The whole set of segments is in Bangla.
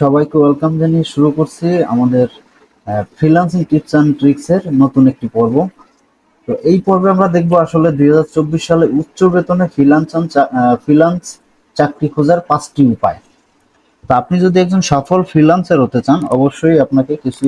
সবাইকে ওয়েলকাম জানিয়ে শুরু করছি আমাদের ফ্রিলান্সিং টিপস অ্যান্ড ট্রিক্সের নতুন একটি পর্ব। তো এই পর্বে আমরা দেখব আসলে দুই হাজার চব্বিশ সালে উচ্চ বেতনে ফ্রিলান্স ফ্রিল্যান্স চাকরি খোঁজার পাঁচটি উপায়। তো আপনি যদি একজন সফল ফ্রিল্যান্সার হতে চান, অবশ্যই আপনাকে কিছু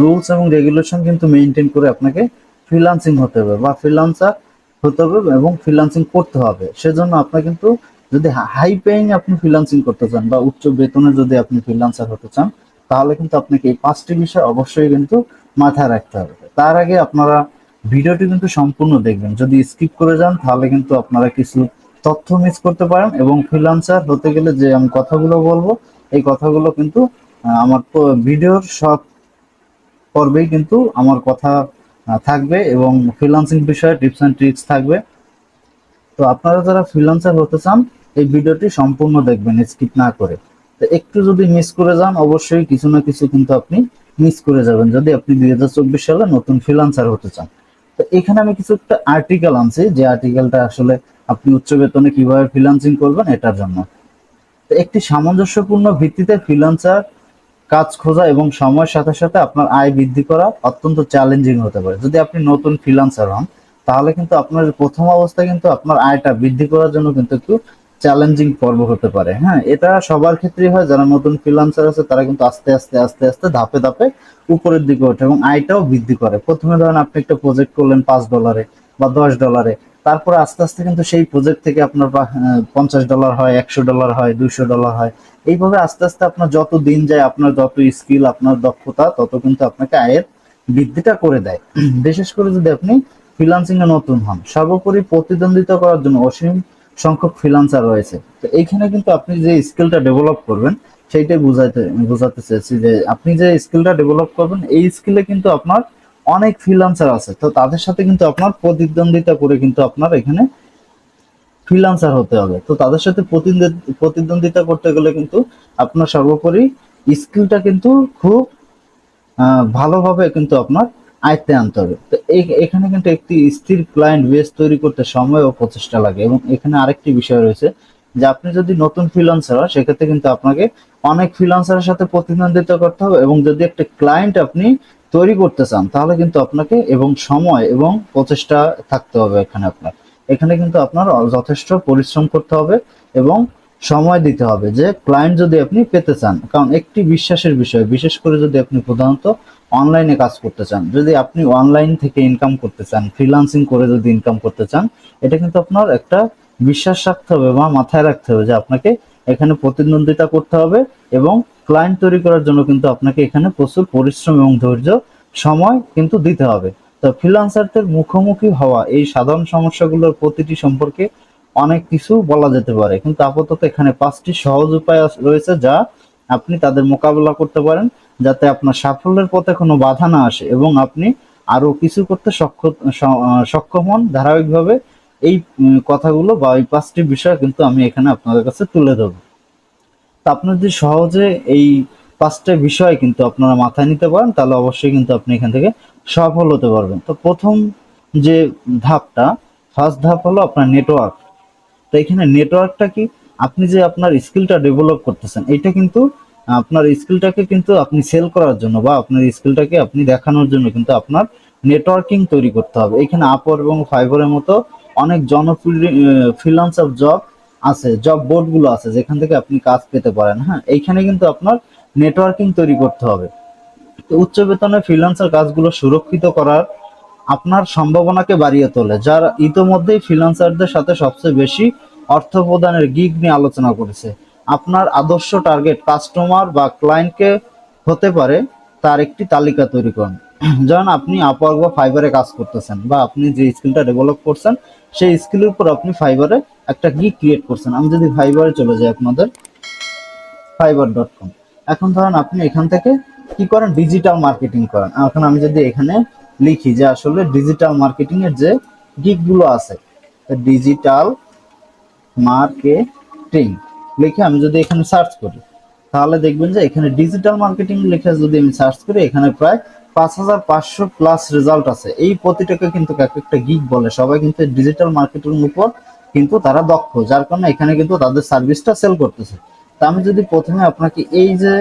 রুলস এবং রেগুলেশন কিন্তু মেনটেন করে আপনাকে ফ্রিলান্সিং হতে হবে বা ফ্রিল্যান্সার হতে হবে এবং ফ্রিলান্সিং করতে হবে। সেজন্য আপনার কিন্তু যদি হাই পেইং আপনি ফ্রিল্যান্সিং করতে চান বা উচ্চ বেতনে যদি আপনি ফ্রিল্যান্সার হতে চান, তাহলে কিন্তু আপনাকে এই পাঁচটি বিষয় অবশ্যই কিন্তু মাথায় রাখতে হবে। তার আগে আপনারা ভিডিওটি কিন্তু সম্পূর্ণ দেখবেন। যদি স্কিপ করে যান, তাহলে কিন্তু আপনারা কিছু তথ্য মিস করতে পারেন এবং ফ্রিল্যান্সার হতে গেলে যে আমি কথাগুলো বলব, এই কথাগুলো কিন্তু আমার ভিডিওর সব পর্বেই কিন্তু আমার কথা থাকবে এবং ফ্রিল্যান্সিং বিষয়ে টিপস অ্যান্ড ট্রিক্স থাকবে। তো আপনারা যারা ফ্রিল্যান্সার হতে চান, এই ভিডিওটি সম্পূর্ণ দেখবেন স্কিপ না করে। তো একটু যদি মিস করে যান, অবশ্যই কিছু না কিছু কিন্তু আপনি মিস করে যাবেন, যদি আপনি দুই সালে নতুন ফ্রিল্যান্সার হতে চান। তো এখানে আমি কিছু একটা আর্টিকেল আনছি, যে আর্টিকেলটা আসলে আপনি উচ্চ বেতনে কীভাবে ফ্রিল্যান্সিং করবেন, এটার জন্য। তো একটি সামঞ্জস্যপূর্ণ ভিত্তিতে ফ্রিল্যান্সার কাজ খোঁজা এবং সময়ের সাথে সাথে আপনার আয় বৃদ্ধি করা অত্যন্ত চ্যালেঞ্জিং হতে পারে। যদি আপনি নতুন ফ্রিল্যান্সার হন তাহলে কিন্তু আপনার প্রথম অবস্থায় কিন্তু আপনার আয়টা বৃদ্ধি করার জন্য কিন্তু একটু চ্যালেঞ্জিং পর্ব হতে পারে। হ্যাঁ এটা সবার ক্ষেত্রেই হয়, যারা নতুন ফ্রিল্যান্সার আছে তারা কিন্তু আস্তে আস্তে আস্তে আস্তে ধাপে ধাপে উপরের দিকে ওঠে এবং আয়টাও বৃদ্ধি করে। প্রথমে ধরেন আপনি একটা প্রজেক্ট করলেন পাঁচ ডলারে বা দশ ডলারে তারপরে আস্তে আস্তে কিন্তু সেই প্রজেক্ট থেকে আপনার পঞ্চাশ ডলার হয়, একশো ডলার হয়, দুইশো ডলার হয়। এইভাবে আস্তে আস্তে আপনার যত দিন যায়, আপনার যত স্কিল আপনার দক্ষতা, তত কিন্তু আপনাকে আয়ের বৃদ্ধিটা করে দেয়। বিশেষ করে যদি আপনি ফ্রিল্যান্সিং এ নতুন হন। সর্বোপরি প্রতিদ্বন্দ্বিতা করার জন্য অসীম সংখ্যক ফ্রিল্যান্সার রয়েছে। তো এইখানে কিন্তু আপনি যে স্কিলটা ডেভেলপ করবেন সেইটাই বুঝাইতে, বোঝাতে চেয়েছি যে আপনি যে স্কিলটা ডেভেলপ করবেন, এই স্কিলে কিন্তু আপনার অনেক ফ্রিল্যান্সার আছে। তো তাদের সাথে কিন্তু আপনার প্রতিদ্বন্দ্বিতা করে কিন্তু আপনার এখানে ফ্রিল্যান্সার হতে হবে। তো তাদের সাথে প্রতিদ্বন্দ্বি- প্রতিদ্বন্দ্বিতা করতে গেলে কিন্তু আপনার সর্বোপরি স্কিলটা কিন্তু খুব ভালোভাবে কিন্তু আপনার আয়ত্তে আনতে হবে। তো এখানে কিন্তু একটি স্থির ক্লায়েন্ট বেস তৈরি করতে সময় ও প্রচেষ্টা লাগে এবং এখানে আরেকটি বিষয় রয়েছে যে আপনি যদি নতুন ফ্রিল্যান্সার হয় সেক্ষেত্রে কিন্তু আপনাকে অনেক ফ্রিল্যান্সারের সাথে প্রতিদ্বন্দ্বিতা করতে হবে এবং যদি একটা ক্লায়েন্ট আপনি তৈরি করতে চান, তাহলে কিন্তু আপনাকে এবং সময় এবং প্রচেষ্টা থাকতে হবে এখানে আপনার। এখানে কিন্তু আপনার যথেষ্ট পরিশ্রম করতে হবে এবং সময় দিতে হবে যে ক্লায়েন্ট যদি আপনি পেতে চান। কারণ একটি বিশ্বাসের বিষয়, বিশেষ করে যদি আপনি প্রধানত অনলাইনে কাজ করতে চান। যদি আপনি অনলাইন থেকে ইনকাম করতে চান ফ্রিল্যান্সিং করে যদি ইনকাম করতে চান, এটা কিন্তু আপনার একটা বিশ্বাস রাখতে হবে বা মাথায় রাখতে হবে যে আপনাকে এখানে প্রতিদ্বন্দ্বিতা করতে হবে এবং ক্লায়েন্ট তৈরি করার জন্য কিন্তু আপনাকে এখানে প্রচুর পরিশ্রম এবং ধৈর্য, সময় কিন্তু দিতে হবে। তো ফ্রিল্যান্সারদের মুখোমুখি হওয়া এই সাধারণ সমস্যাগুলোর প্রতিটি সম্পর্কে অনেক কিছু বলা যেতে পারে। কিন্তু আপাতত এখানে পাঁচটি সহজ উপায় রয়েছে যা আপনি তাদের মোকাবেলা করতে পারেন, যাতে আপনার সাফল্যের পথে কোনো বাধা না আসে এবং আপনি আরও কিছু করতে সক্ষম হন ধারাবাহিকভাবে। এই কথাগুলো বা এই পাঁচটি বিষয় কিন্তু আমি এখানে আপনাদের কাছে তুলে ধরবো। তো আপনার যদি সহজে এই পাঁচটা বিষয় কিন্তু আপনারা মাথায় নিতে পারেন, তাহলে অবশ্যই কিন্তু আপনি এখান থেকে সফল হতে পারবেন। তো প্রথম যে ধাপটা ফার্স্ট ধাপ হলো আপনার নেটওয়ার্ক তো এখানে নেটওয়ার্কটা কি? আপনি যে আপনার স্কিলটা ডেভেলপ করতেছেন, এটা কিন্তু আপনার স্কিলটাকে কিন্তু আপনি সেল করার জন্য বা আপনার স্কিলটাকে আপনি দেখানোর জন্য কিন্তু আপনার নেটওয়ার্কিং তৈরি করতে হবে। এখানে আপওয়ার এবং ফাইবারের মতো অনেক জনপ্রিয় ফ্রিলান্স অফ জব আছে জব বোর্ডগুলো আছে, যেখান থেকে আপনি কাজ পেতে পারেন। হ্যাঁ এইখানে কিন্তু আপনার নেটওয়ার্কিং তৈরি করতে হবে। তো উচ্চ বেতনে ফ্রিল্যান্সার কাজগুলো সুরক্ষিত করার আপনার সম্ভাবনাকে বাড়িয়ে তোলে, যারা ইতোমধ্যেই ফ্রিল্যান্সারদের সাথে সবচেয়ে বেশি অর্থ প্রদানের গিগ নিয়ে আলোচনা করেছে। আপনার আদর্শ টার্গেট কাস্টমার বা ক্লায়েন্টকে হতে পারে, তার একটি তালিকা তৈরি করুন। যেমন আপনি আপওয়ার্ক বা ফাইবারে কাজ করতেছেন বা আপনি যে স্কিলটা ডেভেলপ করছেন, সেই স্কিলের উপর আপনি ফাইবারে একটা গিগ ক্রিয়েট করছেন। আমি যদি ফাইবারে চলে যাই আপনাদের ফাইবার ডট কম এখন ধরেন আপনি এখান থেকে কি করেন? ডিজিটাল মার্কেটিং করেন। এখন আমি যদি এখানে লিখি যে আসলে ডিজিটাল মার্কেটিং এর যে গিগগুলো আছে ডিজিটাল মার্কেটিং লিখে আমি যদি এখানে সার্চ করি, তাহলে দেখবেন যে এখানে ডিজিটাল মার্কেটিং লিখে যদি আমি সার্চ করি, এখানে প্রায় পাঁচ হাজার পাঁচশো প্লাস রেজাল্ট আছে। এই প্রতিটাকে কিন্তু এক একটা গিগ বলে। সবাই কিন্তু ডিজিটাল মার্কেটিং উপর কিন্তু তারা দক্ষ, যার কারণে এখানে কিন্তু তাদের সার্ভিসটা সেল করতেছে। তা আমি যদি প্রথমে আপনাকে এই যে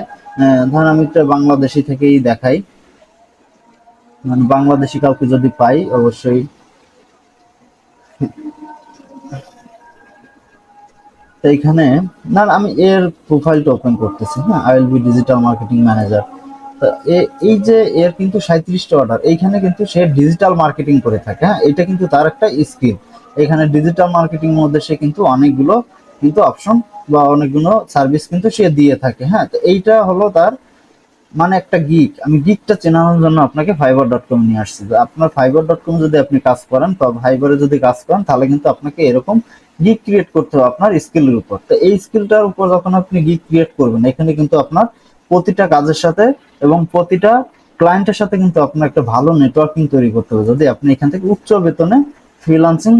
ধরেন আমি একটা বাংলাদেশি থেকেই দেখাই মানে বাংলাদেশি কাউকে যদি পাই, অবশ্যই। তো এখানে না, আমি এর প্রোফাইলটা ওপেন করতেছি হ্যাঁ? I will be digital marketing manager এই যে এর কিন্তু সাঁত্রিশটা অর্ডার এইখানে কিন্তু সে ডিজিটাল মার্কেটিং করে থাকে হ্যাঁ? এটা কিন্তু তার একটা স্কিল এখানে ডিজিটাল মার্কেটিং মধ্যে সে কিন্তু অনেকগুলো কিন্তু অপশন বা অনেকগুলো সার্ভিস কিন্তু সে দিয়ে থাকে হ্যাঁ? তো এইটা হলো তার মানে একটা গিক আমি গিকটা চেনানোর জন্য আপনাকে ফাইবার ডট কম নিয়ে আসছি। আপনার ফাইবার ডট কম যদি আপনি কাজ করেন বা ফাইবারে যদি কাজ করেন, তাহলে কিন্তু আপনাকে এরকম গিক ক্রিয়েট করতে হবে আপনার স্কিলের উপর। তো এই স্কিলটার উপর যখন আপনি গিক ক্রিয়েট করবেন, এখানে কিন্তু আপনার প্রতিটা কাজের সাথে এবং প্রতিটা ক্লায়েন্টের সাথে কিন্তু আপনার একটা ভালো নেটওয়ার্কিং তৈরি করতে হবে। যদি আপনি এখান থেকে উচ্চ বেতনে ফ্রিলান্সিং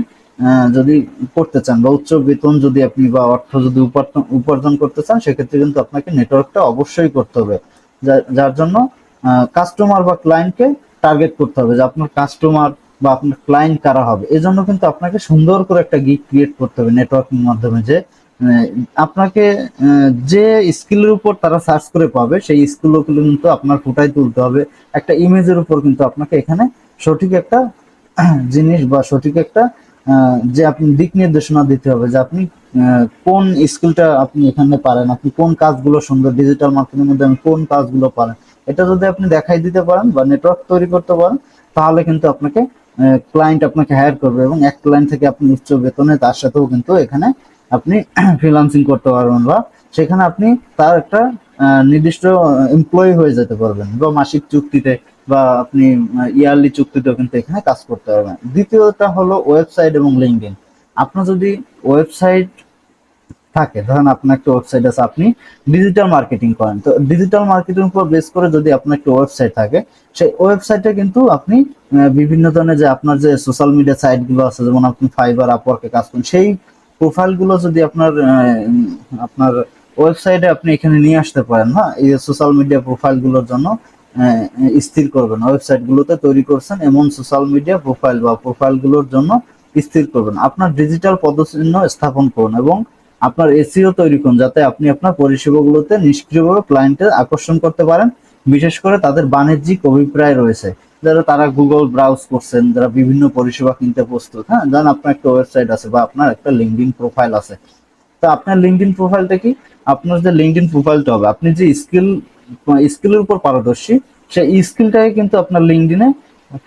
যদি করতে চান বা উচ্চ বেতন যদি আপনি বা অর্থ যদি উপার্জন করতে চান, সেক্ষেত্রে কিন্তু আপনাকে নেটওয়ার্কটা অবশ্যই করতে হবে। যার জন্য কাস্টমার বা ক্লায়েন্টকে টার্গেট করতে হবে যে আপনার কাস্টমার বা আপনার ক্লায়েন্ট কারা হবে। এই জন্য কিন্তু আপনাকে সুন্দর করে একটা গিক ক্রিয়েট করতে হবে নেটওয়ার্কিং মাধ্যমে যে আপনাকে যে স্কিলের উপর তারা সার্চ করে পাবে, সেই স্কিলগুলো কিন্তু আপনার ফুটাই তুলতে হবে। একটা ইমেজের উপর কিন্তু আপনাকে এখানে সঠিক একটা জিনিস বা সঠিক একটা যে আপনি দিক নির্দেশনা দিতে হবে যে আপনি কোন স্কিলটা আপনি এখানে পারেন, আপনি কোন কাজগুলো সুন্দর ডিজিটাল মার্কেটিং মধ্যে আপনি কোন কাজগুলো পারেন। এটা যদি আপনি দেখাই দিতে পারেন বা নেটওয়ার্ক তৈরি করতে পারেন, তাহলে কিন্তু আপনাকে ক্লায়েন্ট আপনাকে হায়ার করবে এবং এক ক্লায়েন্ট থেকে আপনি উচ্চ বেতনে তার সাথেও কিন্তু এখানে আপনি ফ্রিলান্সিং করতে পারবেন বা সেখানে আপনি তার একটা নির্দিষ্ট এমপ্লয়ি হয়ে যেতে পারবেন বা মাসিক চুক্তিতে বা আপনি ইয়ারলি চুক্তিতেও কিন্তু এখানে কাজ করতে পারবেন। দ্বিতীয়টা হলো ওয়েবসাইট এবং লিঙ্কডিন আপনার যদি ওয়েবসাইট থাকে, ধরেন আপনার একটা ওয়েবসাইট আছে, আপনি ডিজিটাল মার্কেটিং করেন। তো ডিজিটাল মার্কেটিং উপর বেস করে যদি আপনার একটা ওয়েবসাইট থাকে, সেই ওয়েবসাইটে কিন্তু আপনি বিভিন্ন ধরনের যে আপনার যে সোশ্যাল মিডিয়া সাইটগুলো আছে, যেমন আপনি ফাইবার আপওয়ার্কে কাজ করেন, সেই প্রোফাইলগুলো যদি আপনার আপনার ওয়েবসাইটে আপনি এখানে নিয়ে আসতে পারেন হ্যাঁ এই সোশ্যাল মিডিয়া প্রোফাইলগুলোর জন্য স্থির করবেন। ওয়েবসাইটগুলোতে তৈরি করছেন এমন সোশ্যাল মিডিয়া প্রোফাইল বা প্রোফাইলগুলোর জন্য স্থির করবেন। আপনার ডিজিটাল পদচিহ্ন স্থাপন করুন এবং আপনার এসিও তৈরি করুন যাতে আপনি আপনার পরিষেবাগুলোতে নিষ্ক্রিয়ভাবে ক্লায়েন্টের আকর্ষণ করতে পারেন। বিশেষ করে তাদের বাণিজ্যিক অভিপ্রায় রয়েছে। যারা তারা গুগল ব্রাউজ করছেন, যারা বিভিন্ন পরিষেবা কিনতে প্রস্তুত হ্যাঁ যেমন আপনার একটা ওয়েবসাইট আছে বা আপনার একটা লিঙ্কডিন প্রোফাইল আছে। তো আপনার লিঙ্কডিন প্রোফাইলটা কি? আপনার যে লিঙ্কডিন প্রোফাইলটা হবে, আপনি যে স্কিল স্কিলের উপর পারদর্শী সেই স্কিলটাকে কিন্তু আপনার লিঙ্কডিনে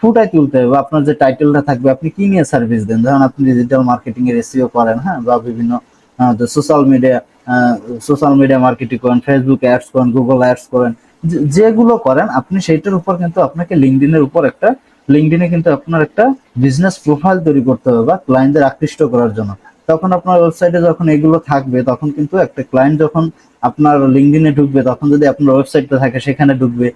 ফুটাই তুলতে হবে আপনার যে টাইটেলটা থাকবে, আপনি কি নিয়ে সার্ভিস দেন? ধরেন আপনি ডিজিটাল মার্কেটিং এর এসিও করেন হ্যাঁ বা বিভিন্ন social media social media marketing করেন ফেসবুক অ্যাডস করেন গুগল অ্যাডস করেন যেগুলো করেন, আপনি সেইটার উপর কিন্তু আপনাকে লিঙ্কডিনের উপর একটা লিঙ্কডিনে কিন্তু আপনার একটা বিজনেস প্রোফাইল তৈরি করতে হবে বা ক্লায়েন্টদের আকৃষ্ট করার জন্য। তখন আপনার ওয়েবসাইটে যখন এগুলো থাকবে, তখন কিন্তু একটা ক্লায়েন্ট যখন আপনার লিঙ্কডিনে ঢুকবে, তখন যদি আপনার ওয়েবসাইটটা থাকে সেখানে ঢুকবে।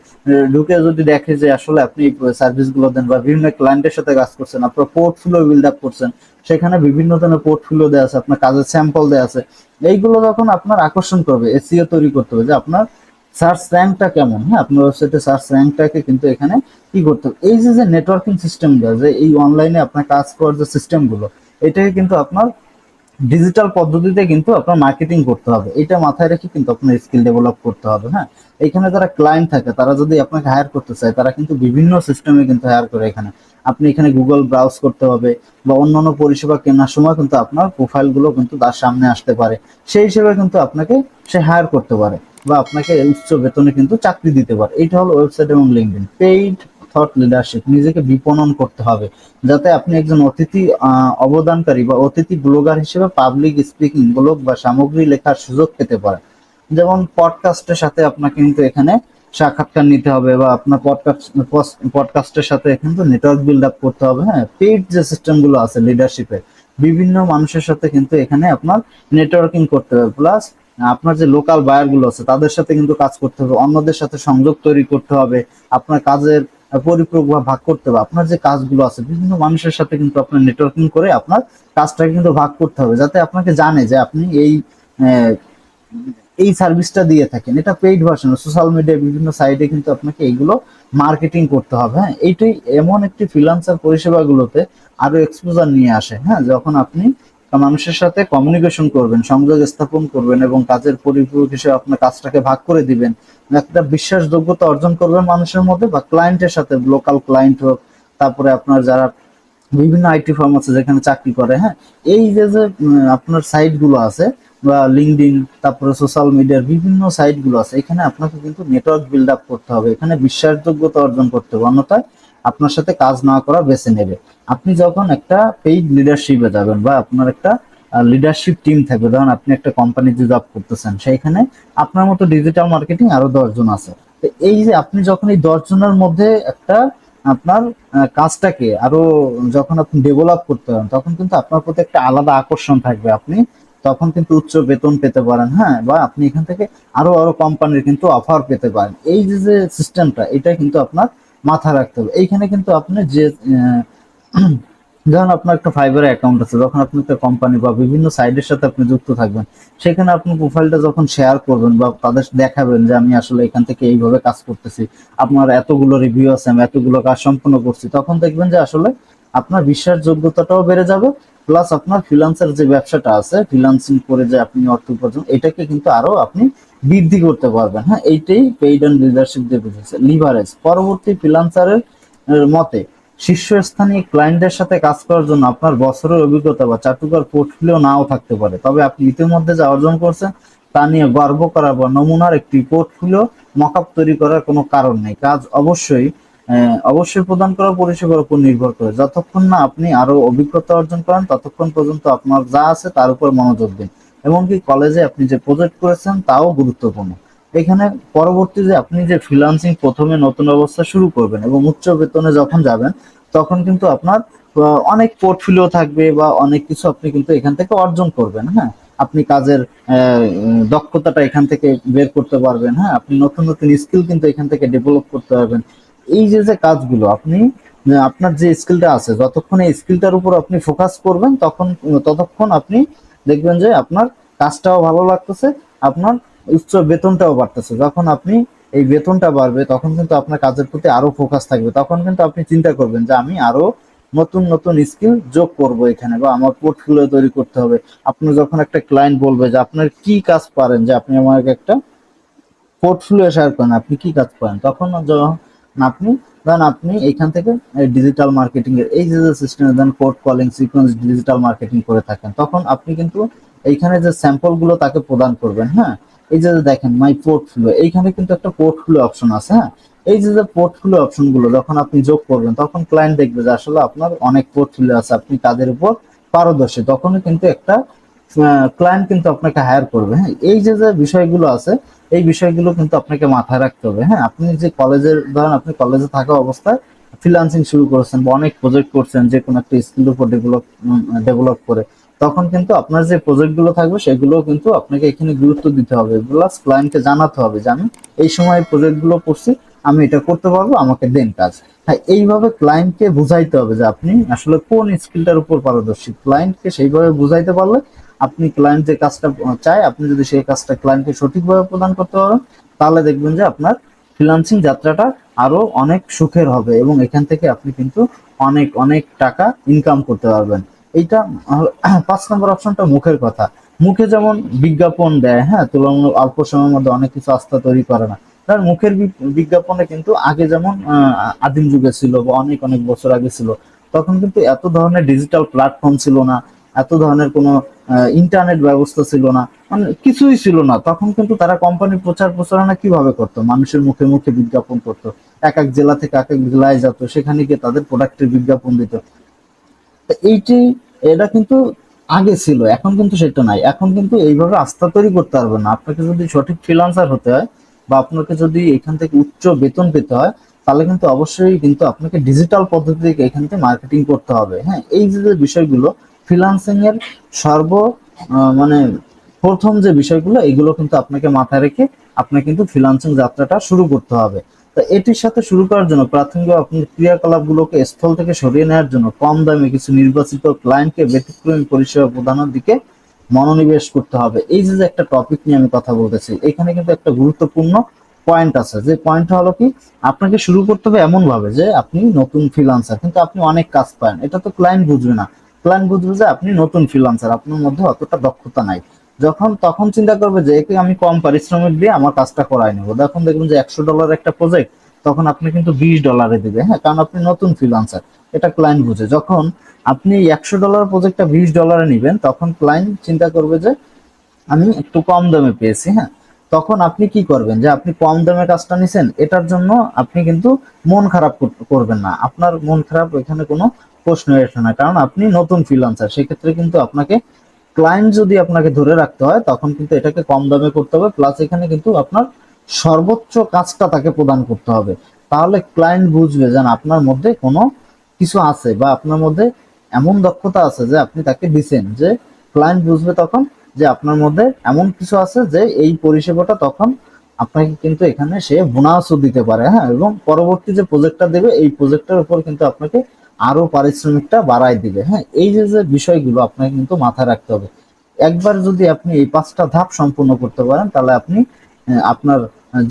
ঢুকে যদি দেখে যে আসলে আপনি সার্ভিসগুলো দেন বা বিভিন্ন ক্লায়েন্টের সাথে কাজ করছেন, আপনার পোর্টফোলিও বিল্ড আপ করছেন, সেখানে বিভিন্ন ধরনের পোর্টফোলিও দেওয়া আছে, আপনার কাজের স্যাম্পল দেওয়া আছে, এইগুলো যখন আপনার আকর্ষণ করবে এসিও তৈরি করতে হবে যে আপনার সার্চ র্যাঙ্কটা কেমন। হ্যাঁ আপনার ওয়েবসাইটে সার্চ র্যাঙ্কটাকে কিন্তু এখানে কি করতে হবে? এই যে যে নেটওয়ার্কিং সিস্টেমগুলো যে এই অনলাইনে আপনার কাজ করার যে সিস্টেমগুলো এটাকে কিন্তু আপনার ডিজিটাল পদ্ধতিতে কিন্তু আপনার মার্কেটিং করতে হবে। এটা মাথায় রেখে কিন্তু আপনার স্কিল ডেভেলপ করতে হবে হ্যাঁ? এখানে যারা ক্লায়েন্ট থাকে, তারা যদি আপনাকে হায়ার করতে চায়, তারা কিন্তু বিভিন্ন সিস্টেমে কিন্তু হায়ার করে এখানে। আপনি এখানে গুগল ব্রাউজ করতে হবে বা অন্যান্য পরিষেবা কেনার সময় কিন্তু আপনার প্রোফাইলগুলো কিন্তু তার সামনে আসতে পারে। সেই হিসেবে কিন্তু আপনাকে সে হায়ার করতে পারে বা আপনাকে উচ্চ বেতনে কিন্তু চাকরি দিতে পারে। এটা হলো ওয়েবসাইট এবং লিঙ্কডিন পেইড থট লিডারশিপ নিজেকে বিপণন করতে হবে, যাতে আপনি একজন অতিথি অবদানকারী বা অতিথি ব্লগার হিসেবে পাবলিক স্পিকিং ব্লগ বা সামগ্রী লেখার সুযোগ পেতে পারেন। যেমন পডকাস্টের সাথে আপনাকে কিন্তু এখানে সাক্ষাৎকার নিতে হবে বা আপনার পডকাস্ট পডকাস্টের সাথে কিন্তু নেটওয়ার্ক বিল্ড আপ করতে হবে হ্যাঁ? পেইড যে সিস্টেমগুলো আছে লিডারশিপে বিভিন্ন মানুষের সাথে কিন্তু এখানে আপনার নেটওয়ার্কিং করতে হবে প্লাস আপনার যে লোকাল বায়ারগুলো আছে, তাদের সাথে কিন্তু কাজ করতে হবে, অন্যদের সাথে সংযোগ তৈরি করতে হবে, আপনার কাজের পরিপূরক বা ভাগ করতে হবে। আপনার যে কাজগুলো আছে, বিভিন্ন মানুষের সাথে কিন্তু আপনার নেটওয়ার্কিং করে আপনার কাজটাকে কিন্তু ভাগ করতে হবে, যাতে আপনাকে জানে যে আপনি এই এই সার্ভিসটা দিয়ে থাকেন। এটা পেইড ভার্সন সোশ্যাল মিডিয়া বিভিন্ন সাইটে কিন্তু আপনাকে এইগুলো মার্কেটিং করতে হবে হ্যাঁ? এইটাই এমন একটি ফ্রিল্যান্সার পরিষেবাগুলোতে আরও এক্সপোজার নিয়ে আসে হ্যাঁ? যখন আপনি মানুষের সাথে কমিউনিকেশন করবেন, সংযোগ স্থাপন করবেন এবং কাজের পরিপূরক হিসেবে আপনার কাজটাকে ভাগ করে দিবেন একটা বিশ্বাসযোগ্যতা অর্জন করবেন মানুষের মধ্যে বা ক্লায়েন্টের সাথে লোকাল ক্লায়েন্ট হোক, তারপরে আপনার যারা বিভিন্ন আইটি ফার্ম আছে যেখানে চাকরি করে হ্যাঁ? এই যে যে আপনার সাইটগুলো আছে বা লিঙ্কডিন তারপরে সোশ্যাল মিডিয়ার বিভিন্ন সাইটগুলো আছে, এখানে আপনাকে কিন্তু নেটওয়ার্ক বিল্ড আপ করতে হবে। এখানে বিশ্বাসযোগ্যতা অর্জন করতে হবে, অন্যথায় আপনার সাথে কাজ না করা বেছে নেবে। আপনি যখন একটা পেইড লিডারশিপে যাবেন বা আপনার একটা লিডারশিপ টিম থাকবে। ধরুন আপনি একটা কোম্পানিতে জব করতেছেন, সেইখানে আপনার মতো ডিজিটাল মার্কেটিং আরও দশজন আছে। তো এই যে আপনি যখন এই দশজনের মধ্যে একটা আপনার কাজটাকে আরও যখন আপনি ডেভেলপ করতে পারেন তখন কিন্তু আপনার প্রতি একটা আলাদা আকর্ষণ থাকবে আপনি। তখন কিন্তু উচ্চ বেতন পেতে পারেন হ্যাঁ বা আপনি এখান থেকে আরও আরও কোম্পানির কিন্তু অফার পেতে পারেন। এই যে যে সিস্টেমটা এটা কিন্তু আপনার মাথায় রাখতে হবে। এইখানে কিন্তু আপনি যে ধরুন আপনার একটা ফাইবার অ্যাকাউন্ট আছে, যখন আপনি একটা কোম্পানি বা বিভিন্ন সাইডের সাথে আপনি যুক্ত থাকবেন, সেখানে আপনি প্রোফাইলটা যখন শেয়ার করবেন বা তাদের দেখাবেন যে আমি আসলে এখান থেকে এইভাবে কাজ করতেছি, আপনার এতগুলো রিভিউ আছে, আমি এতগুলো কাজ সম্পন্ন করছি, তখন দেখবেন যে আসলে আপনার বিশ্বাসযোগ্যতাটাও বেড়ে যাবে প্লাস আপনার ফ্রিল্যান্সের যে ব্যবসাটা আছে ফ্রিল্যান্সিং করে যে আপনি অর্থ উপার্জন, এটাকে কিন্তু আরও আপনি বৃদ্ধি করতে পারবেন। হ্যাঁ এইটাই পেইড অ্যান্ড লিডারশিপ দিয়ে বুঝেছে লিভারেজ পরবর্তী ফ্রিল্যান্সারের মতে শীর্ষস্থানীয় ক্লায়েন্টের সাথে কাজ করার জন্য আপনার বছরের অভিজ্ঞতা বা চাটুকার পোর্টফোলিও নাও থাকতে পারে। তবে আপনি ইতিমধ্যে যা অর্জন করছেন, তা নিয়ে গর্ব করা বা নমুনার একটি পোর্টফোলিও মকআপ তৈরি করার কোনো কারণ নেই। কাজ অবশ্যই অবশ্যই প্রদান করা পরিষেবার উপর নির্ভর করে। যতক্ষণ না আপনি আরও অভিজ্ঞতা অর্জন করেন, ততক্ষণ পর্যন্ত আপনার যা আছে তার উপর মনোযোগ দিন। এমনকি কলেজে আপনি যে প্রজেক্ট করেছেন, তাও গুরুত্বপূর্ণ। এখানে পরবর্তীতে আপনি যে ফ্রিল্যান্সিং প্রথমে নতুন অবস্থা শুরু করবেন এবং উচ্চ বেতনে যখন যাবেন, তখন কিন্তু আপনার অনেক পোর্টফোলিও থাকবে বা অনেক কিছু আপনি কিন্তু এখান থেকে অর্জন করবেন হ্যাঁ? আপনি কাজের দক্ষতাটা এখান থেকে বের করতে পারবেন হ্যাঁ? আপনি নতুন নতুন স্কিল কিন্তু এখান থেকে ডেভেলপ করতে পারবেন। এই যে যে কাজগুলো, আপনি আপনার যে স্কিলটা আছে, যতক্ষণ এই স্কিলটার উপর আপনি ফোকাস করবেন, তখন, ততক্ষণ আপনি দেখবেন যে আপনার কাজটাও ভালো লাগতেছে, আপনার উচ্চ বেতনটাও বাড়তেছে। যখন আপনি এই বেতনটা বাড়বে, তখন কিন্তু আপনার কাজের প্রতি আরও ফোকাস থাকবে। তখন কিন্তু আপনি চিন্তা করবেন যে, আমি আরও নতুন নতুন স্কিল যোগ করব এখানে বা আমার পোর্টফোলিও তৈরি করতে হবে। আপনি যখন একটা ক্লায়েন্ট বলবে যে, আপনার কি কাজ পারেন? যে, আপনি আমাকে একটা পোর্টফোলিও শেয়ার করেন, আপনি কি কাজ পারেন? তখন যখন আপনি ধরেন আপনি এখান থেকে ডিজিটাল মার্কেটিং এর এই যে সিস্টেমে দেন code calling sequence digital marketing করে থাকেন। তখন আপনি কিন্তু এইখানে যে স্যাম্পলগুলো তাকে প্রদান করবেন হ্যাঁ? এই যে দেখেন মাই পোর্টফোলিও এইখানে কিন্তু একটা পোর্টফোলিও অপশন আছে হ্যাঁ? এই যে যে পোর্টফোলিও অপশনগুলো যখন আপনি যোগ করবেন, তখন ক্লায়েন্ট দেখবে যে আসলে আপনার অনেক পোর্টফোলিও আছে, আপনি কাজের উপর পারদর্শী, তখনই কিন্তু একটা ক্লায়েন্ট কিন্তু আপনাকে হায়ার করবে হ্যাঁ? এই যে যে বিষয়গুলো আছে, এই বিষয়গুলো কিন্তু আপনাকে মাথায় রাখতে হবে হ্যাঁ? আপনি যে কলেজের ধরেন আপনি কলেজে থাকা অবস্থায় ফ্রিল্যান্সিং শুরু করেছেন বা অনেক প্রজেক্ট করছেন যে কোনো একটা স্কিল উপর ডেভেলপ ডেভেলপ করে তখন কিন্তু আপনার যে প্রজেক্টগুলো থাকবে, সেগুলো কিন্তু আপনাকে এখানে গুরুত্ব দিতে হবে। প্লাস ক্লায়েন্টকে জানাতে হবে যে, আমি এই সময় প্রজেক্টগুলো করছি, আমি এটা করতে পারব, আমাকে দেন কাজ। হ্যাঁ এইভাবে ক্লায়েন্টকে বুঝাইতে হবে যে, আপনি আসলে কোন স্কিলটার উপর পারদর্শী? ক্লায়েন্টকে সেইভাবে বুঝাইতে পারলে আপনি ক্লায়েন্ট যে কাজটা চায়, আপনি যদি সেই কাজটা ক্লায়েন্টকে সঠিকভাবে প্রদান করতে পারেন, তাহলে দেখবেন যে আপনার ফ্রিল্যান্সিং যাত্রাটা আরও অনেক সুখের হবে এবং এখান থেকে আপনি কিন্তু অনেক অনেক টাকা ইনকাম করতে পারবেন। এইটা পাঁচ নম্বর অপশনটা মুখের কথা। মুখে যেমন বিজ্ঞাপন দেয় হ্যাঁ তুলনামূলক অল্প সময়ের মধ্যে অনেক কিছু আস্থা তৈরি করে না। তার মুখের বিজ্ঞাপনে কিন্তু আগে যেমন আদিম যুগে ছিল বা অনেক অনেক বছর আগে ছিল, তখন কিন্তু এত ধরনের ডিজিটাল প্ল্যাটফর্ম ছিল না, এত ধরনের কোনো ইন্টারনেট ব্যবস্থা ছিল না মানে কিছুই ছিল না। তখন কিন্তু তারা কোম্পানির প্রচার প্রচারণা কীভাবে করতো? মানুষের মুখে মুখে বিজ্ঞাপন করতো। এক এক জেলা থেকে এক এক জেলায় যেত, সেখানে গিয়ে তাদের প্রোডাক্টের বিজ্ঞাপন দিত। এইটি, এটা কিন্তু আগে ছিল, এখন কিন্তু সেটা নাই। এখন কিন্তু এইভাবে আস্থা তৈরি করতে পারবে না। আপনাকে যদি সঠিক ফ্রিল্যান্সার হতে হয় বা আপনাকে যদি এখান থেকে উচ্চ বেতন পেতে হয়, তাহলে কিন্তু অবশ্যই কিন্তু আপনাকে ডিজিটাল পদ্ধতি থেকে এখান থেকে মার্কেটিং করতে হবে। হ্যাঁ এই যে বিষয়গুলো ফ্রিল্যান্সিং এর সর্ব মানে প্রথম যে বিষয়গুলো, এগুলো কিন্তু আপনাকে মাথায় রেখে আপনাকে কিন্তু ফ্রিল্যান্সিং যাত্রাটা শুরু করতে হবে। তো এটির সাথে শুরু করার জন্য প্রাথমিক আপনার ক্রিয়াকলাপগুলোকে স্থল থেকে সরিয়ে নেওয়ার জন্য কম দামে কিছু নির্বাচিত ক্লায়েন্টকে ব্যতিক্রমী পরিষেবা প্রদানের দিকে মনোনিবেশ করতে হবে। এই যে একটা টপিক নিয়ে আমি কথা বলতেছি, এখানে কিন্তু একটা গুরুত্বপূর্ণ পয়েন্ট আছে। যে পয়েন্টটা হলো কি, আপনাকে শুরু করতে হবে এমন ভাবে যে আপনি নতুন ফ্রিল্যান্সার কিন্তু আপনি অনেক কাজ পান। এটা তো ক্লায়েন্ট বুঝবে না। ক্লায়েন্ট বুঝবে যে আপনি নতুন ফ্রিল্যান্সার আপনার মধ্যে অতটা দক্ষতা নাই। যখন তখন চিন্তা করবে যে, একে আমি কম পারিশ্রমিক দিয়ে আমার কাজটা করাই নেব। তখন দেখবেন যে একশো ডলার একটা প্রজেক্ট তখন আপনি কিন্তু বিশ ডলারে দিবে হ্যাঁ? কারণ আপনি নতুন ফ্রিল্যান্সার এটা ক্লায়েন্ট বুঝে। যখন আপনি একশো ডলার প্রজেক্টটা বিশ ডলারে নেবেন, তখন ক্লায়েন্ট চিন্তা করবে যে, আমি একটু কম দামে পেয়েছি হ্যাঁ? তখন আপনি কি করবেন? যে, আপনি কম দামে কাজটা নিছেন, এটার জন্য আপনি কিন্তু মন খারাপ করবেন না। আপনার মন খারাপ এখানে কোনো প্রশ্ন আসে না। কারণ আপনি নতুন ফ্রিল্যান্সার সেক্ষেত্রে কিন্তু আপনাকে ক্লায়েন্ট যদি আপনাকে ধরে রাখতে হয় তখন কিন্তু এটাকে কম দামে করতে হবে প্লাস এখানে কিন্তু আপনার সর্বোচ্চ কাজটা তাকে প্রদান করতে হবে। তাহলে ক্লায়েন্ট বুঝবে যে না, আপনার মধ্যে কোনো কিছু আছে বা আপনার মধ্যে এমন দক্ষতা আছে যে আপনি তাকে দিছেন যে ক্লায়েন্ট বুঝবে তখন যে আপনার মধ্যে এমন কিছু আছে যে এই পরিষেবাটা তখন আপনাকে কিন্তু এখানে সে বোনাসও দিতে পারে হ্যাঁ? এবং পরবর্তী যে প্রজেক্টটা দেবে এই প্রজেক্টের উপর কিন্তু আপনাকে আরও পারিশ্রমিকটা বাড়ায় দিবে। হ্যাঁ এই যে যে বিষয়গুলো আপনাকে কিন্তু মাথায় রাখতে হবে। একবার যদি আপনি এই পাঁচটা ধাপ সম্পূর্ণ করতে পারেন, তাহলে আপনি আপনার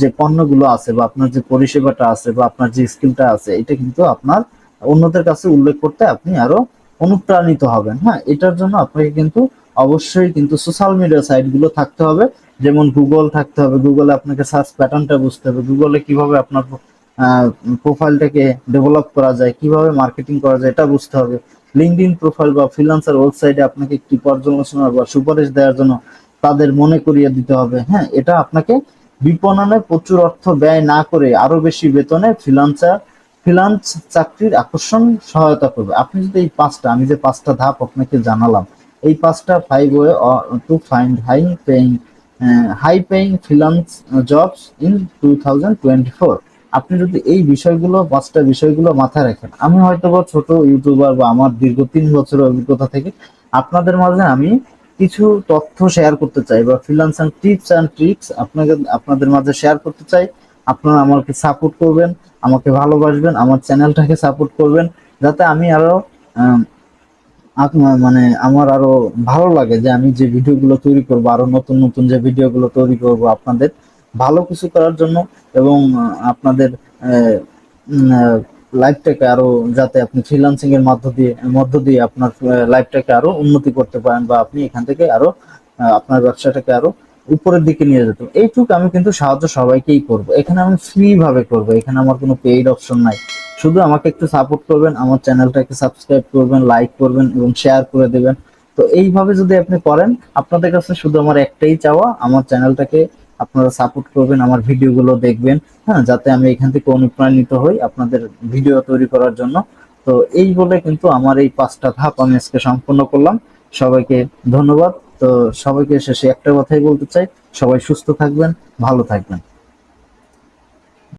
যে পণ্যগুলো আছে বা আপনার যে পরিষেবাটা আছে বা আপনার যে স্কিলটা আছে, এটা কিন্তু আপনার অন্যদের কাছে উল্লেখ করতে আপনি আরও অনুপ্রাণিত হবেন। হ্যাঁ এটার জন্য আপনাকে কিন্তু অবশ্যই কিন্তু সোশ্যাল মিডিয়া সাইটগুলো থাকতে হবে। যেমন গুগল থাকতে হবে গুগলে আপনাকে সার্চ প্যাটার্নটা বুঝতে হবে গুগলে কীভাবে আপনার প্রোফাইলটাকে ডেভেলপ করা যায়, কীভাবে মার্কেটিং করা যায়, এটা বুঝতে হবে। লিঙ্কডিন প্রোফাইল বা ফ্রিল্যান্সার ওয়েবসাইটে আপনাকে একটি পর্যালোচনা বা সুপারিশ দেওয়ার জন্য তাদের মনে করিয়ে দিতে হবে। হ্যাঁ এটা আপনাকে বিপণনে প্রচুর অর্থ ব্যয় না করে আরও বেশি বেতনে ফ্রিল্যান্সার ফ্রিল্যান্স চাকরির আকর্ষণ সহায়তা করবে। আপনি যদি এই পাঁচটা, আমি যে পাঁচটা ধাপ আপনাকে জানালাম, এই পাঁচটা five way to find high paying high paying freelance jobs in two thousand twenty four আপনি যদি এই বিষয়গুলো পাঁচটা বিষয়গুলো মাথায় রাখেন আমি হয়তো বা ছোট ইউটিউবার বা আমার দীর্ঘ তিন বছরের অভিজ্ঞতা থেকে আপনাদের মাঝে আমি কিছু তথ্য শেয়ার করতে চাই বা ফ্রিল্যান্সার টিপস অ্যান্ড ট্রিক্স আপনাকে আপনাদের মাঝে শেয়ার করতে চাই। আপনারা আমাকে সাপোর্ট করবেন আমাকে ভালোবাসবেন আমার চ্যানেলটাকে সাপোর্ট করবেন যাতে আমি আরও আম, মানে আমার আরও ভালো লাগে যে আমি যে ভিডিওগুলো তৈরি করব আরও নতুন নতুন যে ভিডিওগুলো তৈরি করব আপনাদের। ভালো কিছু করার জন্য এবং আপনাদের লাইফটাকে আরও যাতে আপনি ফ্রিল্যান্সিং এর মধ্য দিয়ে মধ্য দিয়ে আপনার লাইফটাকে আরও উন্নতি করতে পারেন বা আপনি এখান থেকে আরও আপনার ব্যবসাটাকে আরও উপরের দিকে নিয়ে যেতে এইটুকু আমি কিন্তু সাহায্য সবাইকেই করব। এখানে আমি ফ্রি ভাবে করব। এখানে আমার কোনো পেইড অপশন নাই। শুধু আমাকে একটু সাপোর্ট করবেন, আমার চ্যানেলটাকে সাবস্ক্রাইব করবেন লাইক করবেন এবং শেয়ার করে দেবেন। তো এইভাবে যদি আপনি করেন, আপনাদের কাছে শুধু আমার একটাই চাওয়া, আমার চ্যানেলটাকে আপনারা সাপোর্ট করবেন, আমার ভিডিওগুলো দেখবেন হ্যাঁ যাতে আমি এখান থেকে অনুপ্রাণিত হই আপনাদের ভিডিও তৈরি করার জন্য। তো এই বলে কিন্তু আমার এই পাঁচটা ধাপ আমি আজকে সম্পূর্ণ করলাম। সবাইকে ধন্যবাদ। তো সবাইকে শেষে একটা কথাই বলতে চাই, সবাই সুস্থ থাকবেন, ভালো থাকবেন।